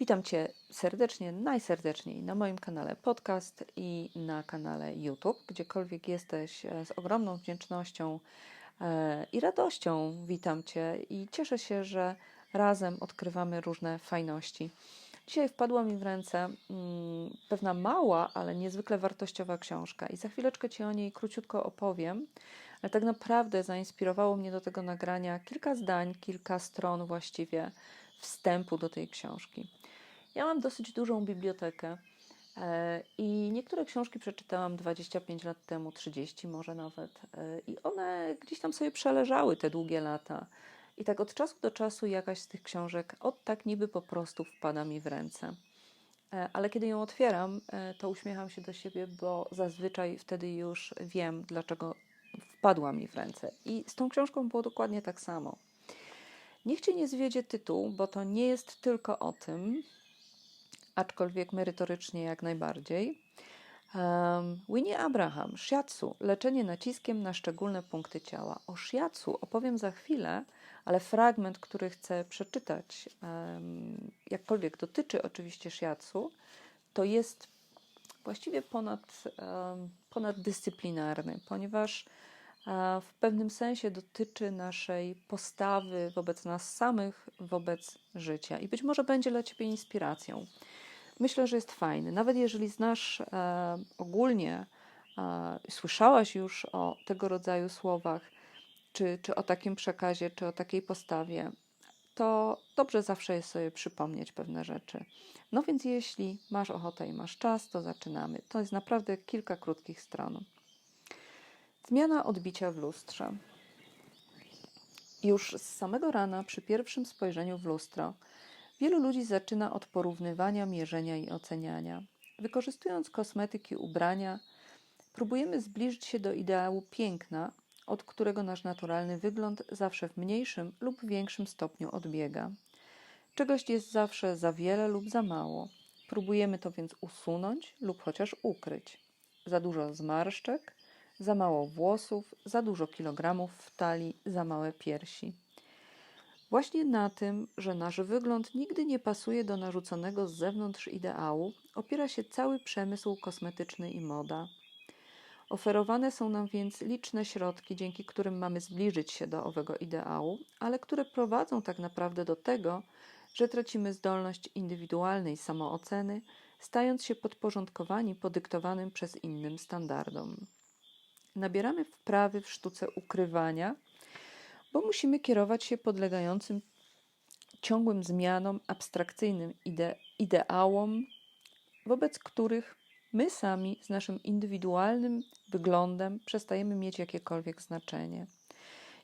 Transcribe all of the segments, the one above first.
Witam Cię serdecznie, najserdeczniej na moim kanale podcast i na kanale YouTube. Gdziekolwiek jesteś, e, z ogromną wdzięcznością e, i radością witam Cię i cieszę się, że razem odkrywamy różne fajności. Dzisiaj wpadła mi w ręce mm, pewna mała, ale niezwykle wartościowa książka i za chwileczkę Ci o niej króciutko opowiem. Ale tak naprawdę zainspirowało mnie do tego nagrania kilka zdań, kilka stron właściwie wstępu do tej książki. Ja mam dosyć dużą bibliotekę e, i niektóre książki przeczytałam 25 lat temu, 30 może nawet, e, i one gdzieś tam sobie przeleżały te długie lata. I tak od czasu do czasu jakaś z tych książek od tak niby po prostu wpada mi w ręce. E, ale kiedy ją otwieram, to uśmiecham się do siebie, bo zazwyczaj wtedy już wiem, dlaczego wpadła mi w ręce. I z tą książką było dokładnie tak samo. Niech cię nie zwiedzie tytuł, bo to nie jest tylko o tym, aczkolwiek merytorycznie jak najbardziej. Um, Winnie Abraham, shiatsu, leczenie naciskiem na szczególne punkty ciała. O shiatsu opowiem za chwilę, ale fragment, który chcę przeczytać, um, jakkolwiek dotyczy oczywiście shiatsu, to jest właściwie ponad, um, ponaddyscyplinarny, ponieważ w pewnym sensie dotyczy naszej postawy wobec nas samych, wobec życia i być może będzie dla Ciebie inspiracją. Myślę, że jest fajny. Nawet jeżeli znasz e, ogólnie, e, słyszałaś już o tego rodzaju słowach, czy, czy o takim przekazie, czy o takiej postawie, to dobrze zawsze jest sobie przypomnieć pewne rzeczy. No więc jeśli masz ochotę i masz czas, to zaczynamy. To jest naprawdę kilka krótkich stron. Zmiana odbicia w lustrze. Już z samego rana, przy pierwszym spojrzeniu w lustro, wielu ludzi zaczyna od porównywania, mierzenia i oceniania. Wykorzystując kosmetyki, ubrania, próbujemy zbliżyć się do ideału piękna, od którego nasz naturalny wygląd zawsze w mniejszym lub większym stopniu odbiega. Czegoś jest zawsze za wiele lub za mało. Próbujemy to więc usunąć lub chociaż ukryć. Za dużo zmarszczek, za mało włosów, za dużo kilogramów w talii, za małe piersi. Właśnie na tym, że nasz wygląd nigdy nie pasuje do narzuconego z zewnątrz ideału, opiera się cały przemysł kosmetyczny i moda. Oferowane są nam więc liczne środki, dzięki którym mamy zbliżyć się do owego ideału, ale które prowadzą tak naprawdę do tego, że tracimy zdolność indywidualnej samooceny, stając się podporządkowani podyktowanym przez innym standardom nabieramy wprawy w sztuce ukrywania, bo musimy kierować się podlegającym ciągłym zmianom, abstrakcyjnym ide ideałom, wobec których my sami z naszym indywidualnym wyglądem przestajemy mieć jakiekolwiek znaczenie.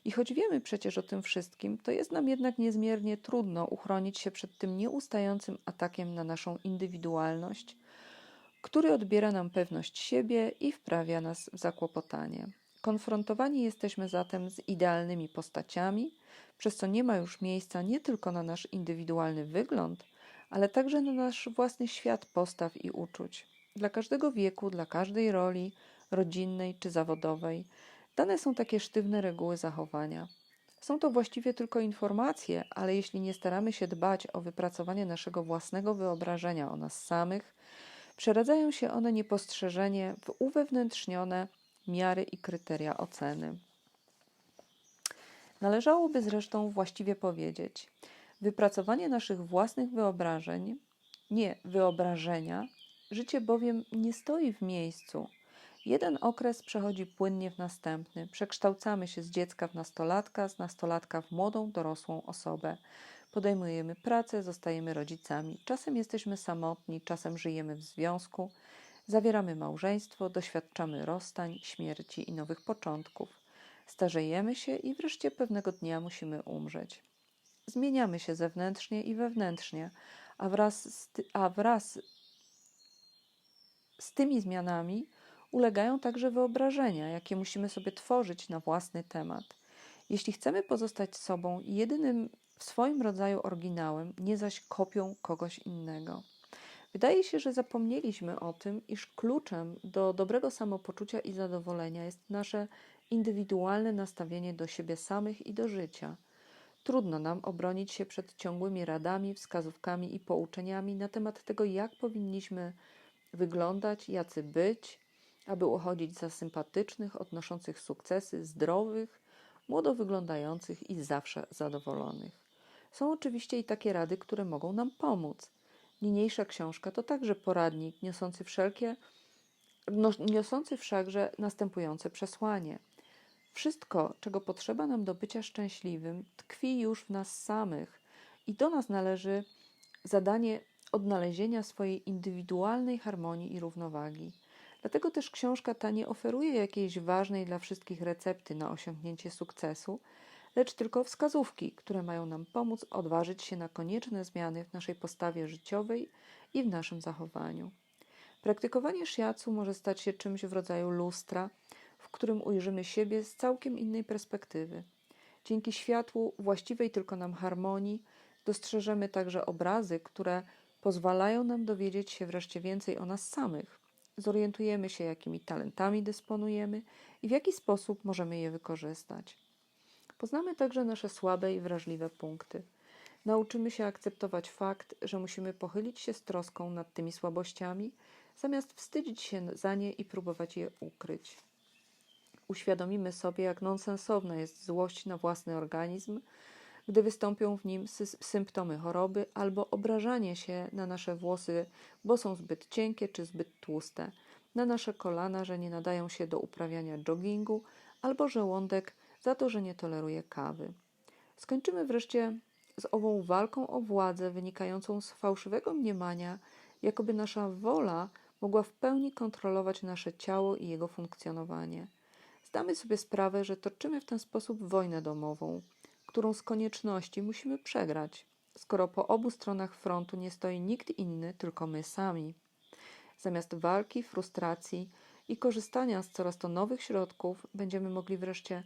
I choć wiemy przecież o tym wszystkim, to jest nam jednak niezmiernie trudno uchronić się przed tym nieustającym atakiem na naszą indywidualność, który odbiera nam pewność siebie i wprawia nas w zakłopotanie. Konfrontowani jesteśmy zatem z idealnymi postaciami, przez co nie ma już miejsca nie tylko na nasz indywidualny wygląd, ale także na nasz własny świat postaw i uczuć. Dla każdego wieku, dla każdej roli rodzinnej czy zawodowej dane są takie sztywne reguły zachowania. Są to właściwie tylko informacje, ale jeśli nie staramy się dbać o wypracowanie naszego własnego wyobrażenia o nas samych, Przeradzają się one niepostrzeżenie w uwewnętrznione miary i kryteria oceny. Należałoby zresztą właściwie powiedzieć, wypracowanie naszych własnych wyobrażeń, nie wyobrażenia, życie bowiem nie stoi w miejscu. Jeden okres przechodzi płynnie w następny. Przekształcamy się z dziecka w nastolatka, z nastolatka w młodą, dorosłą osobę. Podejmujemy pracę, zostajemy rodzicami. Czasem jesteśmy samotni, czasem żyjemy w związku, zawieramy małżeństwo, doświadczamy rozstań, śmierci i nowych początków. Starzejemy się i wreszcie pewnego dnia musimy umrzeć. Zmieniamy się zewnętrznie i wewnętrznie, a wraz z, ty- a wraz z tymi zmianami ulegają także wyobrażenia, jakie musimy sobie tworzyć na własny temat. Jeśli chcemy pozostać sobą, jedynym w swoim rodzaju oryginałem, nie zaś kopią kogoś innego. Wydaje się, że zapomnieliśmy o tym, iż kluczem do dobrego samopoczucia i zadowolenia jest nasze indywidualne nastawienie do siebie samych i do życia. Trudno nam obronić się przed ciągłymi radami, wskazówkami i pouczeniami na temat tego, jak powinniśmy wyglądać, jacy być, aby uchodzić za sympatycznych, odnoszących sukcesy, zdrowych, młodo wyglądających i zawsze zadowolonych. Są oczywiście i takie rady, które mogą nam pomóc. Niniejsza książka to także poradnik niosący wszelkie, no, niosący wszakże następujące przesłanie. Wszystko, czego potrzeba nam do bycia szczęśliwym, tkwi już w nas samych i do nas należy zadanie odnalezienia swojej indywidualnej harmonii i równowagi. Dlatego też książka ta nie oferuje jakiejś ważnej dla wszystkich recepty na osiągnięcie sukcesu, lecz tylko wskazówki, które mają nam pomóc odważyć się na konieczne zmiany w naszej postawie życiowej i w naszym zachowaniu. Praktykowanie shiatsu może stać się czymś w rodzaju lustra, w którym ujrzymy siebie z całkiem innej perspektywy. Dzięki światłu właściwej tylko nam harmonii dostrzeżemy także obrazy, które pozwalają nam dowiedzieć się wreszcie więcej o nas samych. Zorientujemy się, jakimi talentami dysponujemy i w jaki sposób możemy je wykorzystać. Poznamy także nasze słabe i wrażliwe punkty. Nauczymy się akceptować fakt, że musimy pochylić się z troską nad tymi słabościami, zamiast wstydzić się za nie i próbować je ukryć. Uświadomimy sobie, jak nonsensowna jest złość na własny organizm, gdy wystąpią w nim symptomy choroby albo obrażanie się na nasze włosy, bo są zbyt cienkie czy zbyt tłuste, na nasze kolana, że nie nadają się do uprawiania joggingu, albo żołądek za to, że nie toleruje kawy. Skończymy wreszcie z ową walką o władzę wynikającą z fałszywego mniemania, jakoby nasza wola mogła w pełni kontrolować nasze ciało i jego funkcjonowanie. Zdamy sobie sprawę, że toczymy w ten sposób wojnę domową, którą z konieczności musimy przegrać, skoro po obu stronach frontu nie stoi nikt inny, tylko my sami. Zamiast walki, frustracji i korzystania z coraz to nowych środków, będziemy mogli wreszcie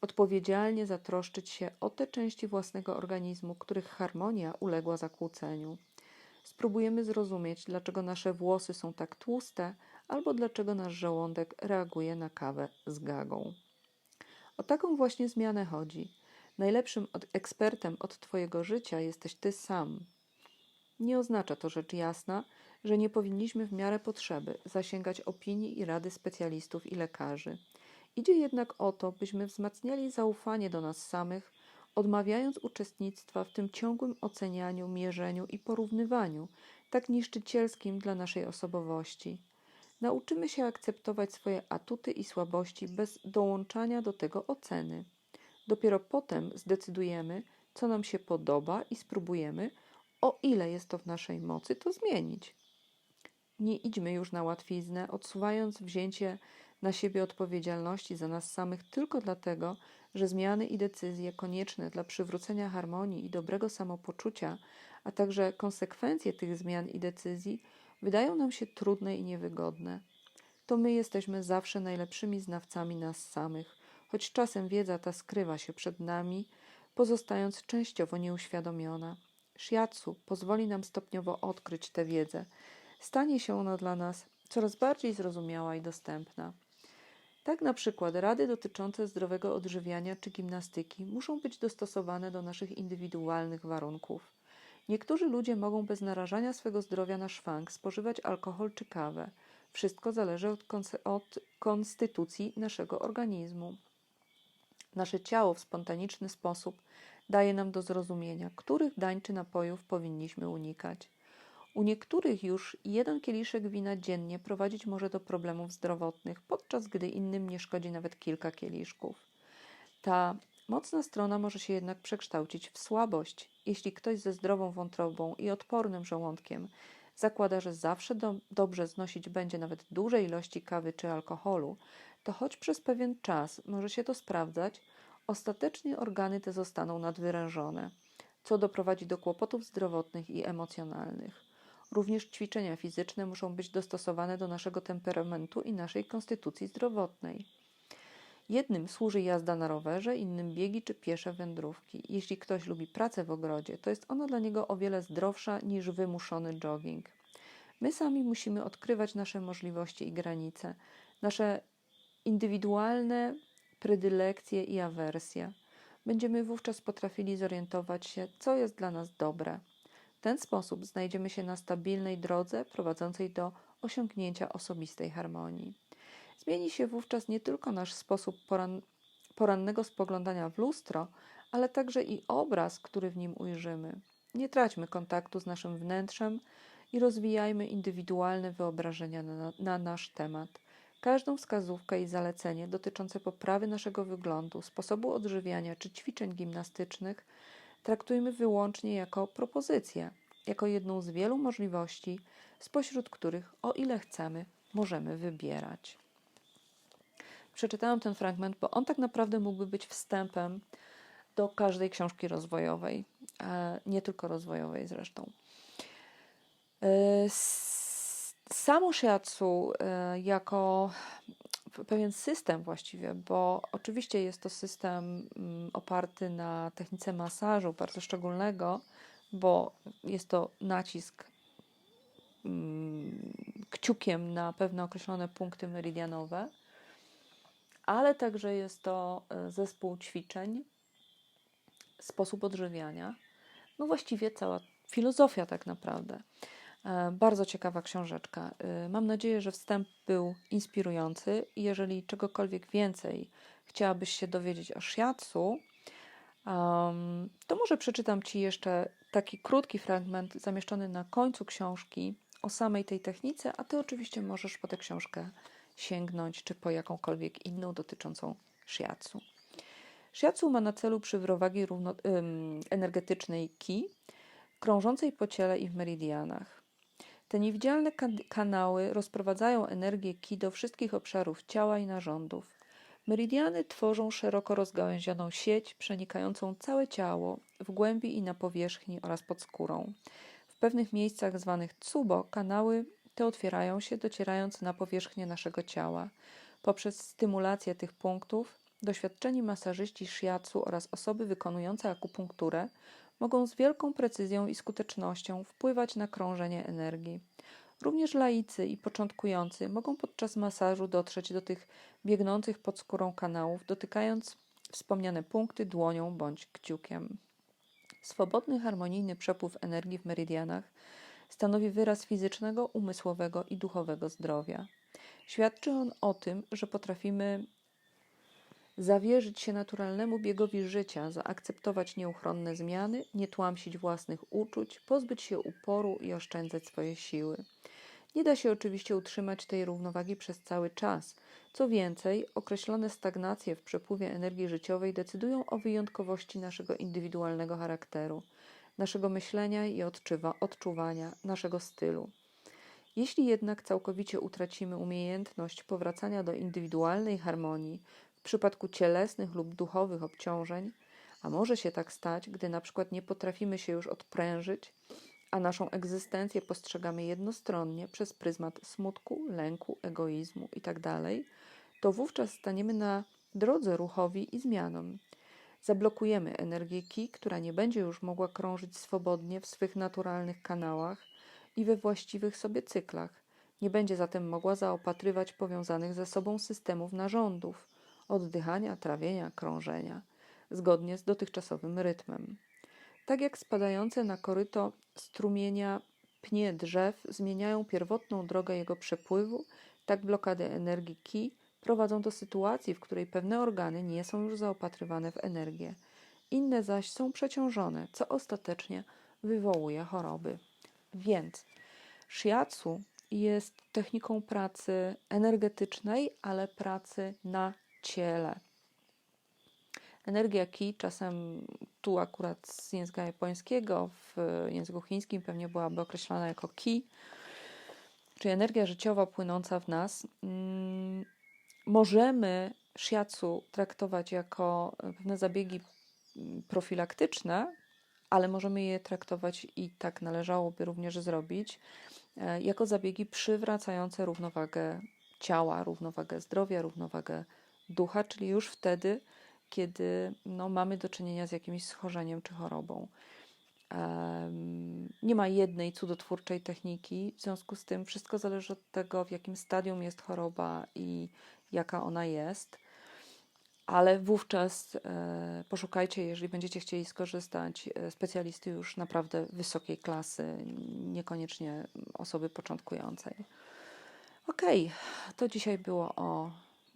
odpowiedzialnie zatroszczyć się o te części własnego organizmu, których harmonia uległa zakłóceniu. Spróbujemy zrozumieć, dlaczego nasze włosy są tak tłuste, albo dlaczego nasz żołądek reaguje na kawę z gagą. O taką właśnie zmianę chodzi. Najlepszym ekspertem od Twojego życia jesteś Ty sam. Nie oznacza to rzecz jasna, że nie powinniśmy w miarę potrzeby zasięgać opinii i rady specjalistów i lekarzy. Idzie jednak o to, byśmy wzmacniali zaufanie do nas samych, odmawiając uczestnictwa w tym ciągłym ocenianiu, mierzeniu i porównywaniu, tak niszczycielskim dla naszej osobowości. Nauczymy się akceptować swoje atuty i słabości bez dołączania do tego oceny. Dopiero potem zdecydujemy, co nam się podoba i spróbujemy, o ile jest to w naszej mocy, to zmienić. Nie idźmy już na łatwiznę, odsuwając wzięcie na siebie odpowiedzialności za nas samych tylko dlatego, że zmiany i decyzje konieczne dla przywrócenia harmonii i dobrego samopoczucia, a także konsekwencje tych zmian i decyzji wydają nam się trudne i niewygodne. To my jesteśmy zawsze najlepszymi znawcami nas samych, choć czasem wiedza ta skrywa się przed nami, pozostając częściowo nieuświadomiona. Shiatsu pozwoli nam stopniowo odkryć tę wiedzę. Stanie się ona dla nas coraz bardziej zrozumiała i dostępna. Tak na przykład rady dotyczące zdrowego odżywiania czy gimnastyki muszą być dostosowane do naszych indywidualnych warunków. Niektórzy ludzie mogą bez narażania swego zdrowia na szwank spożywać alkohol czy kawę. Wszystko zależy od, od konstytucji naszego organizmu. Nasze ciało w spontaniczny sposób daje nam do zrozumienia, których dań czy napojów powinniśmy unikać. U niektórych już jeden kieliszek wina dziennie prowadzić może do problemów zdrowotnych, podczas gdy innym nie szkodzi nawet kilka kieliszków. Ta mocna strona może się jednak przekształcić w słabość, jeśli ktoś ze zdrową wątrobą i odpornym żołądkiem zakłada, że zawsze do, dobrze znosić będzie nawet duże ilości kawy czy alkoholu, to choć przez pewien czas może się to sprawdzać, ostatecznie organy te zostaną nadwyrężone, co doprowadzi do kłopotów zdrowotnych i emocjonalnych. Również ćwiczenia fizyczne muszą być dostosowane do naszego temperamentu i naszej konstytucji zdrowotnej. Jednym służy jazda na rowerze, innym biegi czy piesze wędrówki. Jeśli ktoś lubi pracę w ogrodzie, to jest ona dla niego o wiele zdrowsza niż wymuszony jogging. My sami musimy odkrywać nasze możliwości i granice, nasze indywidualne predylekcje i awersje. Będziemy wówczas potrafili zorientować się, co jest dla nas dobre. W ten sposób znajdziemy się na stabilnej drodze prowadzącej do osiągnięcia osobistej harmonii. Zmieni się wówczas nie tylko nasz sposób poran porannego spoglądania w lustro, ale także i obraz, który w nim ujrzymy. Nie traćmy kontaktu z naszym wnętrzem i rozwijajmy indywidualne wyobrażenia na, na nasz temat. Każdą wskazówkę i zalecenie dotyczące poprawy naszego wyglądu, sposobu odżywiania czy ćwiczeń gimnastycznych traktujmy wyłącznie jako propozycję, jako jedną z wielu możliwości, spośród których, o ile chcemy, możemy wybierać. Przeczytałam ten fragment, bo on tak naprawdę mógłby być wstępem do każdej książki rozwojowej, nie tylko rozwojowej zresztą. Samo shiatsu e, jako pewien system właściwie, bo oczywiście jest to system mm, oparty na technice masażu bardzo szczególnego, bo jest to nacisk mm, kciukiem na pewne określone punkty meridianowe, ale także jest to e, zespół ćwiczeń, sposób odżywiania, no właściwie cała filozofia tak naprawdę. E, bardzo ciekawa książeczka. E, mam nadzieję, że wstęp był inspirujący. Jeżeli czegokolwiek więcej chciałabyś się dowiedzieć o shiatsu, to może przeczytam Ci jeszcze taki krótki fragment zamieszczony na końcu książki o samej tej technice, a Ty oczywiście możesz po tę książkę sięgnąć, czy po jakąkolwiek inną dotyczącą shiatsu. Shiatsu ma na celu ym, energetycznej ki, krążącej po ciele i w meridianach. Te niewidzialne kanały rozprowadzają energię ki do wszystkich obszarów ciała i narządów. Meridiany tworzą szeroko rozgałęzioną sieć przenikającą całe ciało w głębi i na powierzchni oraz pod skórą. W pewnych miejscach zwanych tsubo kanały te otwierają się, docierając na powierzchnię naszego ciała. Poprzez stymulację tych punktów doświadczeni masażyści shiatsu oraz osoby wykonujące akupunkturę mogą z wielką precyzją i skutecznością wpływać na krążenie energii. Również laicy i początkujący mogą podczas masażu dotrzeć do tych biegnących pod skórą kanałów, dotykając wspomniane punkty dłonią bądź kciukiem. Swobodny, harmonijny przepływ energii w meridianach stanowi wyraz fizycznego, umysłowego i duchowego zdrowia. Świadczy on o tym, że potrafimy zawierzyć się naturalnemu biegowi życia, zaakceptować nieuchronne zmiany, nie tłamsić własnych uczuć, pozbyć się uporu i oszczędzać swoje siły. Nie da się oczywiście utrzymać tej równowagi przez cały czas. Co więcej, określone stagnacje w przepływie energii życiowej decydują o wyjątkowości naszego indywidualnego charakteru, naszego myślenia i odczuwa, odczuwania, naszego stylu. Jeśli jednak całkowicie utracimy umiejętność powracania do indywidualnej harmonii, przypadku cielesnych lub duchowych obciążeń, a może się tak stać, gdy na przykład nie potrafimy się już odprężyć, a naszą egzystencję postrzegamy jednostronnie przez pryzmat smutku, lęku, egoizmu itd., tak to wówczas staniemy na drodze ruchowi i zmianom. Zablokujemy energię ki, która nie będzie już mogła krążyć swobodnie w swych naturalnych kanałach i we właściwych sobie cyklach. Nie będzie zatem mogła zaopatrywać powiązanych ze sobą systemów narządów, oddychania, trawienia, krążenia, zgodnie z dotychczasowym rytmem. Tak jak spadające na koryto strumienia pnie drzew zmieniają pierwotną drogę jego przepływu, tak blokady energii ki prowadzą do sytuacji, w której pewne organy nie są już zaopatrywane w energię, inne zaś są przeciążone, co ostatecznie wywołuje choroby. Więc shiatsu jest techniką pracy energetycznej, ale pracy na ciele. Energia ki, czasem tu akurat z języka japońskiego, w języku chińskim pewnie byłaby określana jako ki, czyli energia życiowa płynąca w nas. Mm, możemy shiatsu traktować jako pewne zabiegi profilaktyczne, ale możemy je traktować i tak należałoby również zrobić, e, jako zabiegi przywracające równowagę ciała, równowagę zdrowia, równowagę ducha, czyli już wtedy, kiedy no, mamy do czynienia z jakimś schorzeniem czy chorobą. Nie ma jednej cudotwórczej techniki, w związku z tym wszystko zależy od tego, w jakim stadium jest choroba i jaka ona jest. ale wówczas e, poszukajcie, jeżeli będziecie chcieli skorzystać, e, specjalisty już naprawdę wysokiej klasy, niekoniecznie osoby początkującej. Okej, to dzisiaj było o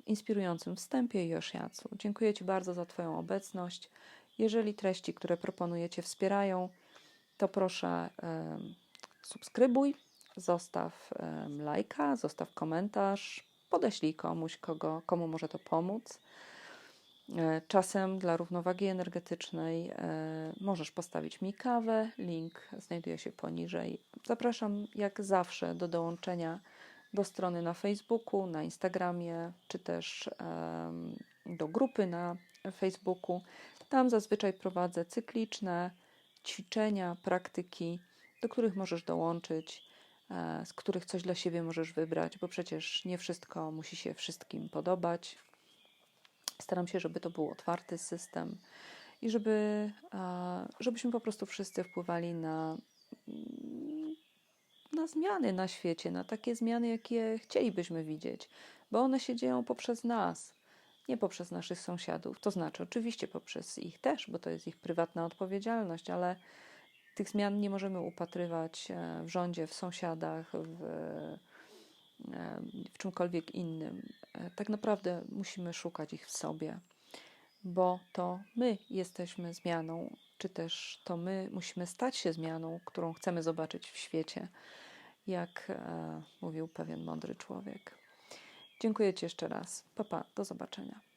inspirującym wstępie i o shiatsu. Dziękuję Ci bardzo za Twoją obecność. Jeżeli treści, które proponujecie, wspierają, to proszę subskrybuj, zostaw lajka, zostaw komentarz, podeślij komuś, kogo, komu może to pomóc. E, Czasem dla równowagi energetycznej e, możesz postawić mi kawę. Link znajduje się poniżej. Zapraszam jak zawsze do dołączenia do strony na Facebooku, na Instagramie, czy też do grupy na Facebooku. Tam zazwyczaj prowadzę cykliczne ćwiczenia, praktyki, do których możesz dołączyć, e, z których coś dla siebie możesz wybrać, bo przecież nie wszystko musi się wszystkim podobać. Staram się, żeby to był otwarty system i żeby, żebyśmy po prostu wszyscy wpływali na, na zmiany na świecie, na takie zmiany, jakie chcielibyśmy widzieć, bo one się dzieją poprzez nas, nie poprzez naszych sąsiadów. To znaczy, oczywiście poprzez ich też, bo to jest ich prywatna odpowiedzialność, ale tych zmian nie możemy upatrywać e, w rządzie, w sąsiadach, w, e, w czymkolwiek innym. E, Tak naprawdę musimy szukać ich w sobie, bo to my jesteśmy zmianą, czy też to my musimy stać się zmianą, którą chcemy zobaczyć w świecie, jak e, mówił pewien mądry człowiek. Dziękuję Ci jeszcze raz. Papa, do zobaczenia.